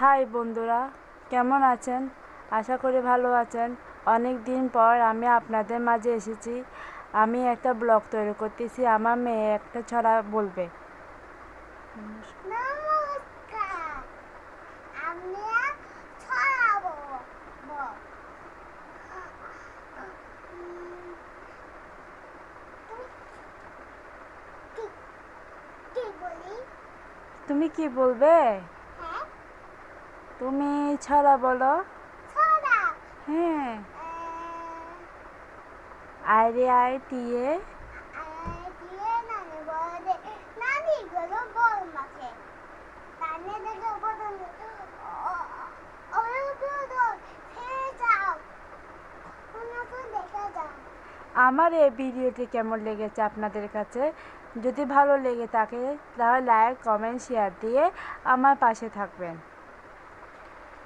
High বন্ধুরা কেমন আছেন? আশা করি ভালো আছেন। অনেক দিন পর আমি আপনাদের মাঝে এসেছি। আমি একটা ব্লগ তৈরি করতেছি আমার মেয়ে একটা ছড়া বলবে। তুমি- কি- বলবে? তুমি ছড়া বলো। হ্যাঁ। আইরে আই টিয়ে যাও। আমার এই ভিডিওটি কেমন লেগেছে আপনাদের কাছে? যদি ভালো লেগে থাকে তাহলে লাইক কমেন্ট শেয়ার দিয়ে আমার পাশে থাকবেন।